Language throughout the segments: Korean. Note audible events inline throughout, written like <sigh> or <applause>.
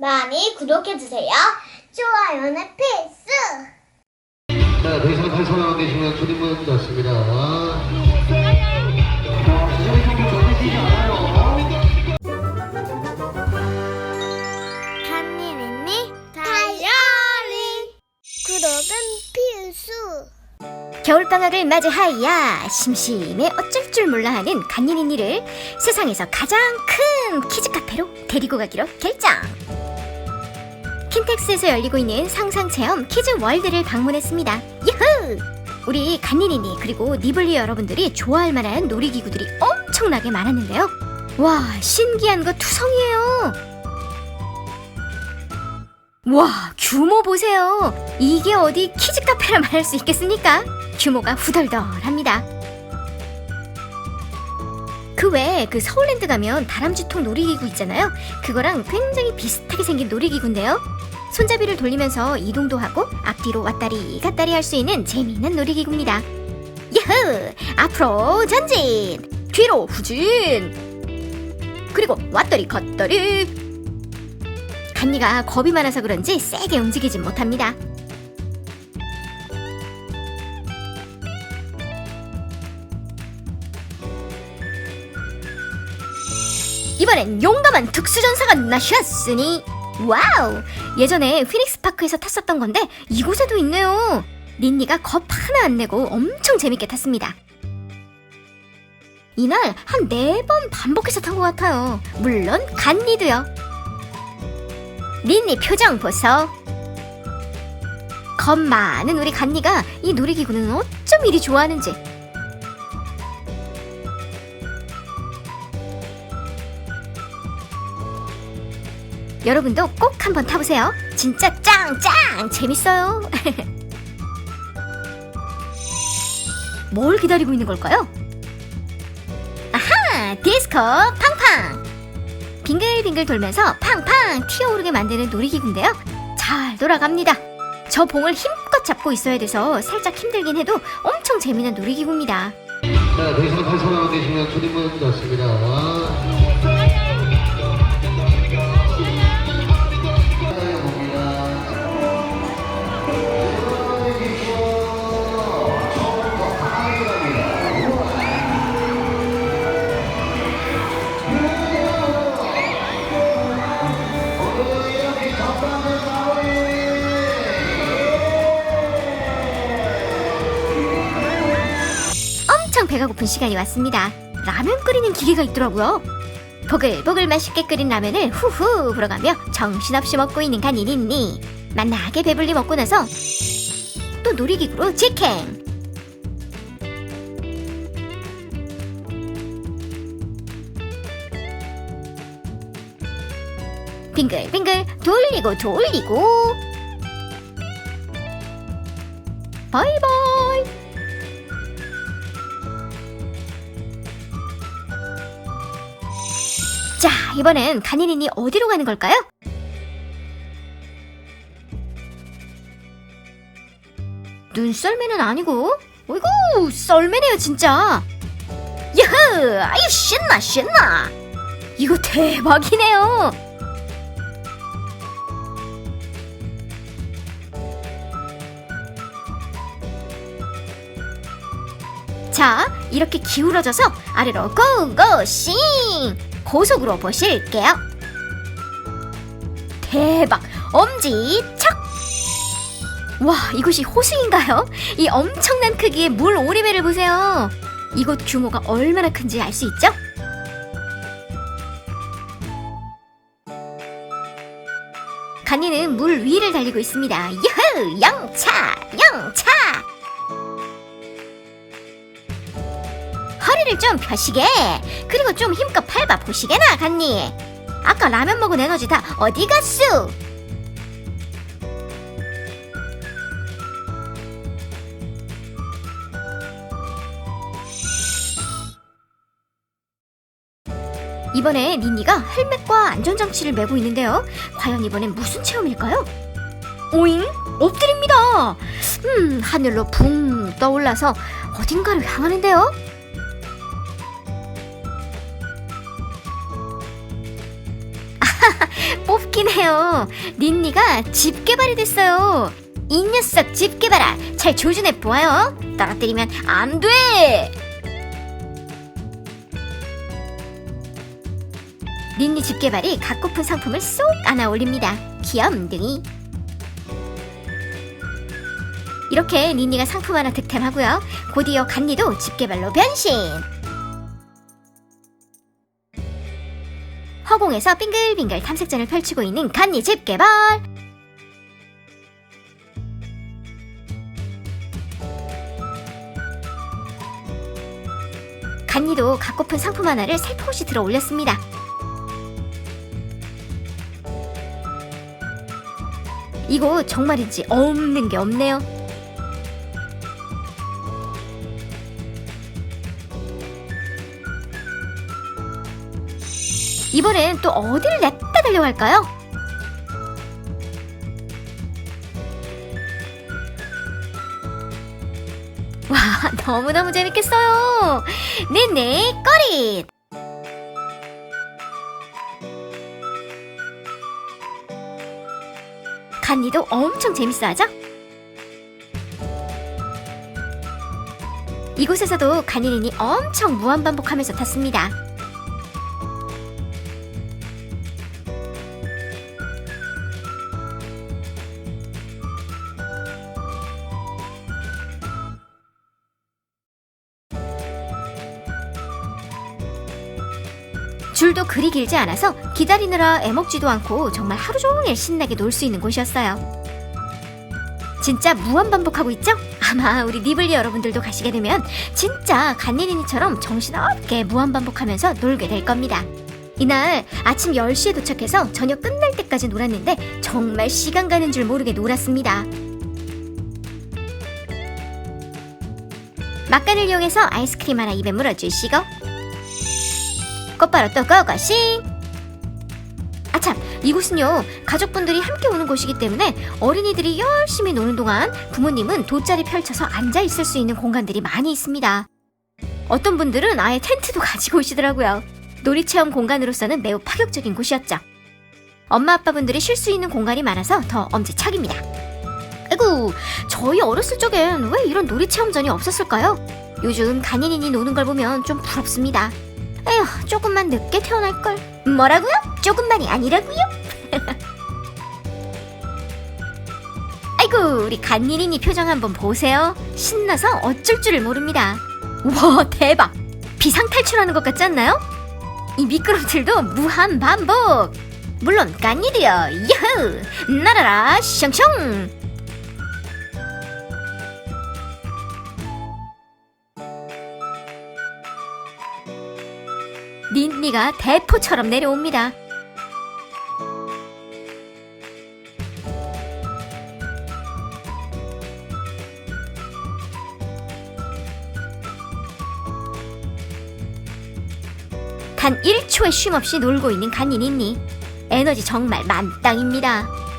많이 구독해주세요. 좋아요는 필수! 자, 더 이상 할 사람 안 계시면 주님은 닫습니다. 다이어리 구독은 필수! 겨울방학을 맞이하여 심심해 어쩔 줄 몰라 하는 간이니니를 세상에서 가장 큰 키즈 카페로 데리고 가기로 결정. 킨텍스에서 열리고 있는 상상체험 키즈 월드를 방문했습니다. 유후! 우리 간이니니 그리고 니블리 여러분들이 좋아할 만한 놀이기구들이 엄청나게 많았는데요. 와, 신기한 거 투성이에요. 와, 규모 보세요. 이게 어디 키즈 카페라 말할 수 있겠습니까? 규모가 후덜덜합니다. 그 외에 그 서울랜드 가면 다람쥐통 놀이기구 있잖아요. 그거랑 굉장히 비슷하게 생긴 놀이기구인데요. 손잡이를 돌리면서 이동도 하고 앞뒤로 왔다리 갔다리 할 수 있는 재미있는 놀이기구입니다. 야흐! 앞으로 전진! 뒤로 후진! 그리고 왔다리 갔다리! 간니가 겁이 많아서 그런지 세게 움직이진 못합니다. 이번엔 용감한 특수전사가 나셨으니 와우! 예전에 피닉스 파크에서 탔었던 건데 이곳에도 있네요. 닌니가 겁 하나 안 내고 엄청 재밌게 탔습니다. 이날 한 네 번 반복해서 탄 것 같아요. 물론 간니도요. 닌니 표정 보소. 겁 많은 우리 간니가 이 놀이기구는 어쩜 이리 좋아하는지. 여러분도 꼭 한번 타보세요. 진짜 짱짱 재밌어요. <laughs> 뭘 기다리고 있는 걸까요? 아하! 디스코 팡팡! 빙글빙글 돌면서 팡팡 튀어오르게 만드는 놀이기구인데요. 잘 돌아갑니다. 저 봉을 힘껏 잡고 있어야 돼서 살짝 힘들긴 해도 엄청 재미있는 놀이기구입니다. 할 사람 안 계시면 주님은 닫습니다. 배가 고픈 시간이 왔습니다. 라면 끓이는 기계가 있더라고요. 보글보글 맛있게 끓인 라면을 후후 불어가며 정신없이 먹고 있는 간이니니 만나게 배불리 먹고 나서 또 놀이기구로 직행 빙글빙글 돌리고 돌리고 바이바이 이번엔 간이린이 어디로 가는 걸까요? 눈썰매는 아니고, 어이구, 썰매네요, 진짜. 야흐! 아유, 신나, 신나! 이거 대박이네요! 자, 이렇게 기울어져서 아래로 고고 싱! 고속으로 보실게요. 대박! 엄지 척! 와, 이곳이 호수인가요? 이 엄청난 크기의 물 오리배를 보세요. 이곳 규모가 얼마나 큰지 알 수 있죠? 간이는 물 위를 달리고 있습니다. 유후! 영차! 영차! 허리를 좀 펴시게. 그리고 좀 힘껏 밟아 보시게나 간니. 아까 라면 먹은 에너지 다 어디 갔어 이번에 니니가 헬멧과 안전장치를 메고 있는데요. 과연 이번엔 무슨 체험일까요? 오잉? 엎드립니다. 음 하늘로 붕 떠올라서 어딘가를 향하는데요 뽑긴 해요. 닌니가 집 개발이 됐어요. 이 녀석 집 개발아, 잘 조준해 보아요. 떨어뜨리면 안 돼. 닌니 집 개발이 갖고픈 상품을 쏙 안아 올립니다. 귀염둥이. 이렇게 닌니가 상품 하나 득템하고요. 곧이어 간니도 집 개발로 변신. 허공에서 빙글빙글 탐색전을 펼치고 있는 간니 집 개발. 간니도 갖고픈 상품 하나를 살포시 들어 올렸습니다. 이거 정말인지 없는 게 없네요. 이번엔 또 어디를 냈다 달려갈까요? 와, 너무너무 재밌겠어요. 네네, 꺼릿! 간니도 엄청 재밌어하죠? 이곳에서도 간이린이 엄청 무한반복하면서 탔습니다. 줄도 그리 길지 않아서 기다리느라 애먹지도 않고 정말 하루 종일 신나게 놀 수 있는 곳이었어요. 진짜 무한 반복하고 있죠? 아마 우리 니블리 여러분들도 가시게 되면 진짜 간니린이처럼 정신없게 무한 반복하면서 놀게 될 겁니다. 이날 아침 10시에 도착해서 저녁 끝날 때까지 놀았는데 정말 시간 가는 줄 모르게 놀았습니다. 막간을 이용해서 아이스크림 하나 입에 물어주시고 곧바로 또 고고싱! 아참, 이곳은요, 가족분들이 함께 오는 곳이기 때문에 어린이들이 열심히 노는 동안 부모님은 돗자리 펼쳐서 앉아 있을 수 있는 공간들이 많이 있습니다. 어떤 분들은 아예 텐트도 <laughs> 가지고 오시더라고요. 놀이 체험 공간으로서는 매우 파격적인 곳이었죠. 엄마 아빠분들이 쉴 수 있는 공간이 많아서 더 엄지척입니다. 아이고, 저희 어렸을 적엔 왜 이런 놀이 체험전이 없었을까요? 요즘 간이인이 노는 걸 보면 좀 부럽습니다. 에휴, 조금만 늦게 태어날걸. 뭐라고요? 조금만이 아니라고요? <laughs> 아이고, 우리 간니린이 표정 한번 보세요. 신나서 어쩔 줄을 모릅니다. 우와, 대박! 비상 탈출하는 것 같지 않나요? 이 미끄럼틀도 무한 반복! 물론 간니도요, 야호! 날아라, 숑숑! 닌니가 대포처럼 내려옵니다. 단 1초의 쉼 없이 놀고 있는 간이 닌니. 에너지 정말 만땅입니다.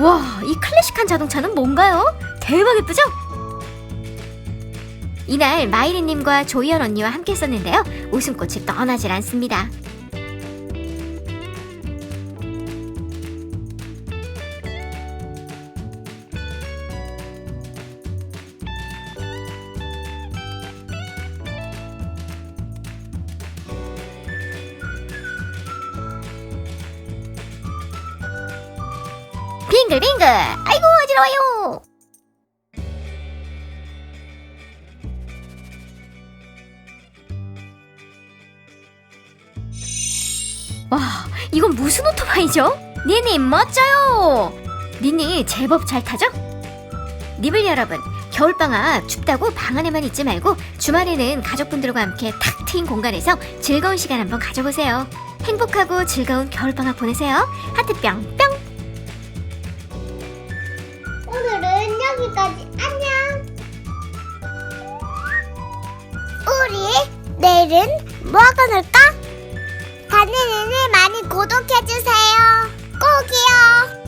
와, 이 클래식한 자동차는 뭔가요? 대박 예쁘죠? 이날 마이리님과 조이연 언니와 함께 했었는데요. 웃음꽃이 떠나질 않습니다. 빙글빙글! 아이고 어지러워요! 와, 이건 무슨 오토바이죠? 니니 멋져요! 니니 제법 잘 타죠? 니블 여러분, 겨울방학 춥다고 방 안에만 있지 말고 주말에는 가족분들과 함께 탁 트인 공간에서 즐거운 시간 한번 가져보세요. 행복하고 즐거운 겨울방학 보내세요. 하트 뿅뿅! 내일은 뭐가 놀까? 하늘이를 많이 구독해주세요. 꼭이요.